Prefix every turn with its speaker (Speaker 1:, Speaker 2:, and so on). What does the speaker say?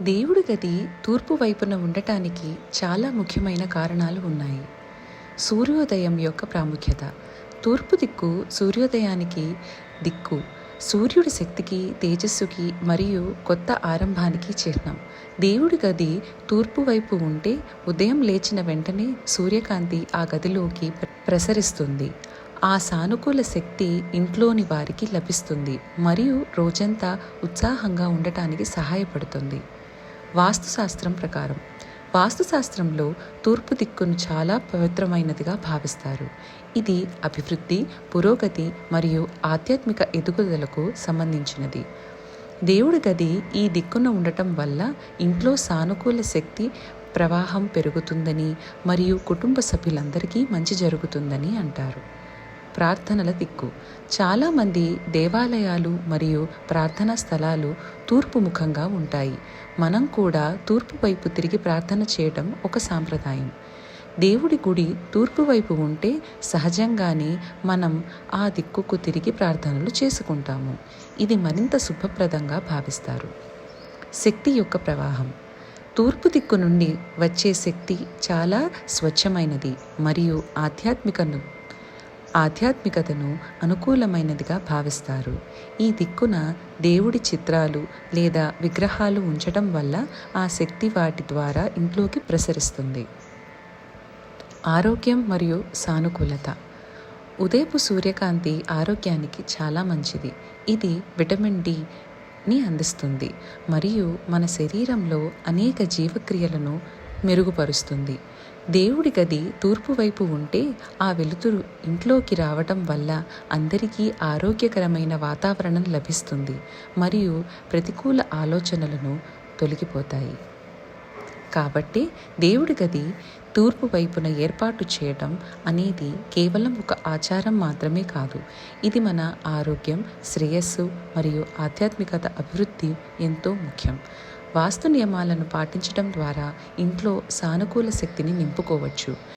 Speaker 1: దేవుడి గది తూర్పు వైపున ఉండటానికి చాలా ముఖ్యమైన కారణాలు ఉన్నాయి. సూర్యోదయం యొక్క ప్రాముఖ్యత. తూర్పు దిక్కు సూర్యోదయానికి దిక్కు. సూర్యుడి శక్తికి తేజస్సుకి మరియు కొత్త ఆరంభానికి చిహ్నం. దేవుడి గది తూర్పు వైపు ఉంటే ఉదయం లేచిన వెంటనే సూర్యకాంతి ఆ గదిలోకి ప్రసరిస్తుంది. ఆ సానుకూల శక్తి ఇంట్లోని వారికి లభిస్తుంది మరియు రోజంతా ఉత్సాహంగా ఉండటానికి సహాయపడుతుంది. వాస్తుశాస్త్రం ప్రకారం. వాస్తుశాస్త్రంలో తూర్పు దిక్కును చాలా పవిత్రమైనదిగా భావిస్తారు. ఇది అభివృద్ధి పురోగతి మరియు ఆధ్యాత్మిక ఎదుగుదలకు సంబంధించినది. దేవుడి గది ఈ దిక్కున ఉండటం వల్ల ఇంట్లో సానుకూల శక్తి ప్రవాహం పెరుగుతుందని మరియు కుటుంబ సభ్యులందరికీ మంచి జరుగుతుందని అంటారు. ప్రార్థనల దిక్కు. చాలామంది దేవాలయాలు మరియు ప్రార్థనా స్థలాలు తూర్పు ముఖంగా ఉంటాయి. మనం కూడా తూర్పు వైపు తిరిగి ప్రార్థన చేయడం ఒక సాంప్రదాయం. దేవుడి గుడి తూర్పు వైపు ఉంటే సహజంగానే మనం ఆ దిక్కుకు తిరిగి ప్రార్థనలు చేసుకుంటాము. ఇది మరింత శుభప్రదంగా భావిస్తారు. శక్తి యొక్క ప్రవాహం. తూర్పు దిక్కు నుండి వచ్చే శక్తి చాలా స్వచ్ఛమైనది మరియు ఆధ్యాత్మికను ఆధ్యాత్మికతను అనుకూలమైనదిగా భావిస్తారు. ఈ దిక్కున దేవుడి చిత్రాలు లేదా విగ్రహాలు ఉంచడం వల్ల ఆ శక్తి వాటి ద్వారా ఇంట్లోకి ప్రసరిస్తుంది. ఆరోగ్యం మరియు సానుకూలత. ఉదయపు సూర్యకాంతి ఆరోగ్యానికి చాలా మంచిది. ఇది విటమిన్ డి ని అందిస్తుంది మరియు మన శరీరంలో అనేక జీవక్రియలను మెరుగుపరుస్తుంది. దేవుడి గది తూర్పు వైపు ఉంటే ఆ వెలుతురు ఇంట్లోకి రావటం వల్ల అందరికీ ఆరోగ్యకరమైన వాతావరణం లభిస్తుంది మరియు ప్రతికూల ఆలోచనలను తొలగిపోతాయి. కాబట్టి దేవుడి గది తూర్పు వైపున ఏర్పాటు చేయటం అనేది కేవలం ఒక ఆచారం మాత్రమే కాదు. ఇది మన ఆరోగ్యం శ్రేయస్సు మరియు ఆధ్యాత్మికత అభివృద్ధి ఎంతో ముఖ్యం. వాస్తు నియమాలను పాటించడం ద్వారా ఇంట్లో సానుకూల శక్తిని నింపుకోవచ్చు.